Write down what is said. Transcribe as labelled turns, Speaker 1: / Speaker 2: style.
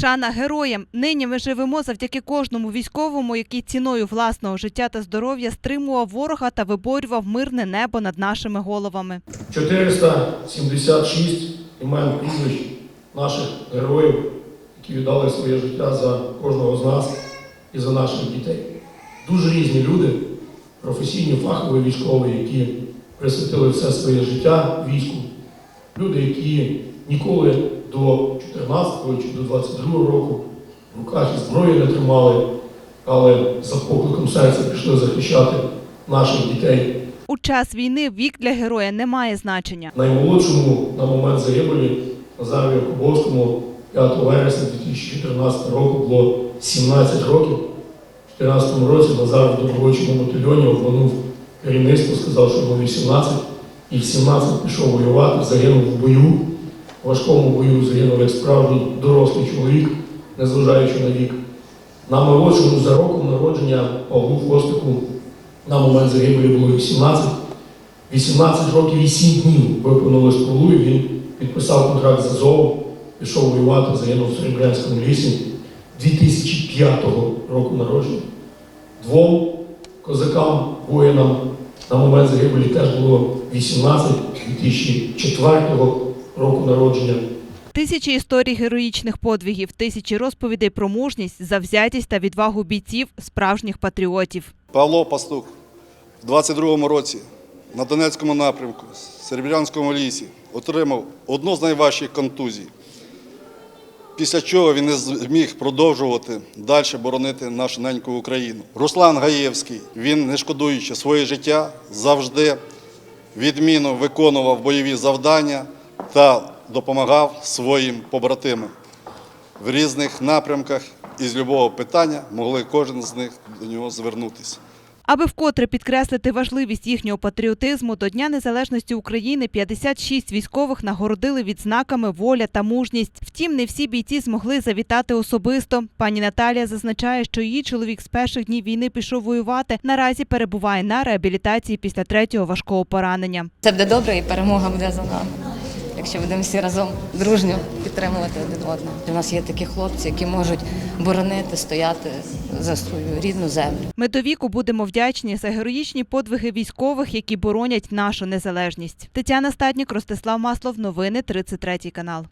Speaker 1: Шана героям. Нині ми живемо завдяки кожному військовому, який ціною власного життя та здоров'я стримував ворога та виборював мирне небо над нашими головами.
Speaker 2: 476 імен прізвищ наших героїв, які віддали своє життя за кожного з нас і за наших дітей. Дуже різні люди, професійні, фахові військові, які присвятили все своє життя війську. Люди, які ніколи до 14 чи до 22 року в руках і зброї не тримали, але за покликом серця пішли захищати наших дітей.
Speaker 1: У час війни вік для героя не має значення.
Speaker 2: Наймолодшому на момент загибелі Назару Якубовському 5 вересня 2014 року було 17 років. У 2014 році Назар в добровольчому батальйоні обманув керівництво, сказав, що йому 18, і в 17 пішов воювати, загинув в бою. Важкому бою загинув як справжній дорослий чоловік, незважаючи на вік. На молодшому за роком народження Павлу Хвостику на момент загибелі було 18. 18 років і 7 днів виповнилось полу, і він підписав контракт з Азовом, пішов воювати, загинув в Серебрянському лісі 2005 року народження. Двом козакам, воїнам на момент загибелі теж було 18 2004 року народження.
Speaker 1: Тисячі історій героїчних подвигів, тисячі розповідей про мужність, завзятість та відвагу бійців, справжніх патріотів.
Speaker 3: Павло Пастух в 22-му році на Донецькому напрямку, в Серебрянському лісі, отримав одну з найважчих контузій, після чого він не зміг продовжувати далі боронити нашу неньку Україну. Руслан Гаєвський, він, не шкодуючи своє життя, завжди відмінно виконував бойові завдання та допомагав своїм побратимам в різних напрямках і з любого питання могли кожен з них до нього звернутися.
Speaker 1: Аби вкотре підкреслити важливість їхнього патріотизму, до Дня Незалежності України 56 військових нагородили відзнаками воля та мужність. Втім, не всі бійці змогли завітати особисто. Пані Наталія зазначає, що її чоловік з перших днів війни пішов воювати. Наразі перебуває на реабілітації після третього важкого поранення.
Speaker 4: Це буде добре і перемога буде за нами. Якщо будемо всі разом дружньо підтримувати один одного. У нас є такі хлопці, які можуть боронити, стояти за свою рідну землю.
Speaker 1: Ми до віку будемо вдячні за героїчні подвиги військових, які боронять нашу незалежність. Тетяна Статнік, Ростислав Маслов. Новини 33 канал.